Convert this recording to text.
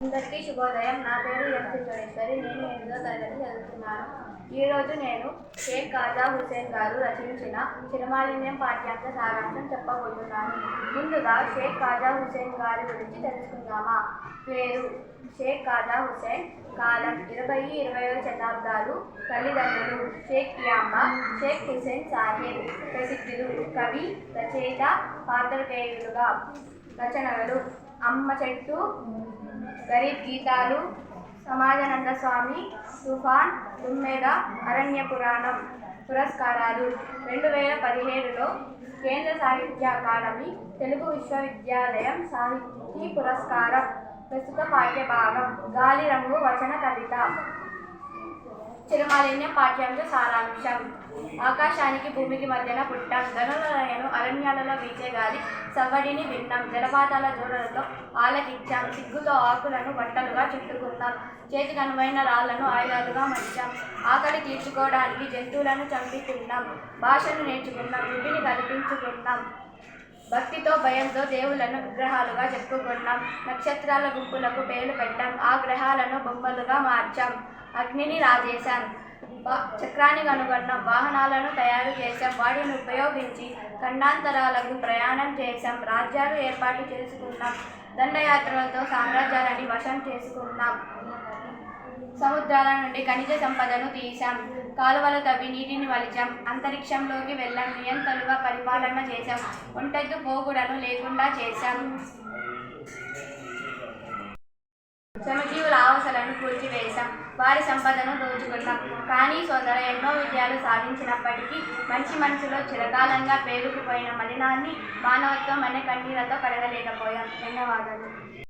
అందరికీ శుభోదయం. నా పేరు ఎం సింగేశ్వరి నేను ఎనిమిదో తరగతి చదువుతున్నాను. ఈరోజు నేను షేక్ ఖాజా హుసేన్ గారు రచించిన చిరమాలిన్యం పాఠ్యాంశ సారాంశం చెప్పబోతున్నాను. ముందుగా షేక్ ఖాజా హుసేన్ గారి గురించి తెలుసుకుందామా? పేరు షేక్ ఖాజా హుసేన్ కాలం ఇరవై ఇరవయో శతాబ్దాలు తల్లిదండ్రులు షేక్ యామ్మ షేక్ హుసేన్ సాహెబ్ ప్రసిద్ధులు కవి రచయిత పాత్రకేయులుగా రచనలు అమ్మ చెట్టు గరీబ్ గీతాలు సమాజానంద స్వామి తుఫాన్ తుమ్మెద అరణ్య పురాణం పురస్కారాలు. రెండు వేల పదిహేడులో కేంద్ర సాహిత్య అకాడమీ తెలుగు విశ్వవిద్యాలయం సాహితీ పురస్కారం. ప్రస్తుత పాఠ్యభాగం గాలి రంగు వచన కవిత. చిరుమాలిన్యం పాఠ్యాంశ సారాంశం. ఆకాశానికి భూమికి మధ్యన పుట్టాం. ధనులయను అరణ్యాలలో వీచే గాలి సవ్వడిని విన్నాం. జలపాతాల జోడలతో ఆలకించాం. సిగ్గుతో ఆకులను బట్టలుగా చుట్టుకున్నాం చేతి కనువైన రాళ్ళను ఆయుధాలుగా మలిచాం ఆకలి తీర్చుకోవడానికి జంతువులను చంపి తిన్నాం. భాషను నేర్చుకున్నాం. రుడిని కల్పించుకున్నాం భక్తితో భయంతో దేవులను విగ్రహాలుగా చెప్పుకున్నాం. నక్షత్రాల గుంపులకు పేర్లు పెట్టాం. ఆ గ్రహాలను బొమ్మలుగా మార్చాం. అగ్నిని రాజేశాం బా- చక్రాన్ని కనుగొన్నాం. వాహనాలను తయారు చేశాం. వాటిని ఉపయోగించి ఖండాంతరాలకు ప్రయాణం చేశాం. రాజ్యాలు ఏర్పాటు చేసుకున్నాం. దండయాత్రలతో సామ్రాజ్యాలని వశం చేసుకున్నాం. సముద్రాల నుండి ఖనిజ సంపదను తీశాం. కాలువలు తవ్వి నీటిని వలిచాం. అంతరిక్షంలోకి వెళ్ళాం. నియంతలుగా పరిపాలన చేశాం. ఒంటెత్తు పోగుడను లేకుండా చేశాం. శ్రమజీవుల ఆవసలను కూల్చివేశాం. వారి సంపదను దోచుకున్నాం. కానీ సోదర ఎన్నో విజయాలు సాధించినప్పటికీ మంచి మనసులో చిరకాలంగా పేరుకుపోయిన మలినాన్ని మానవత్వం అనే కన్నీళ్ళతో కడగలేకపోయాం. ధన్యవాదాలు.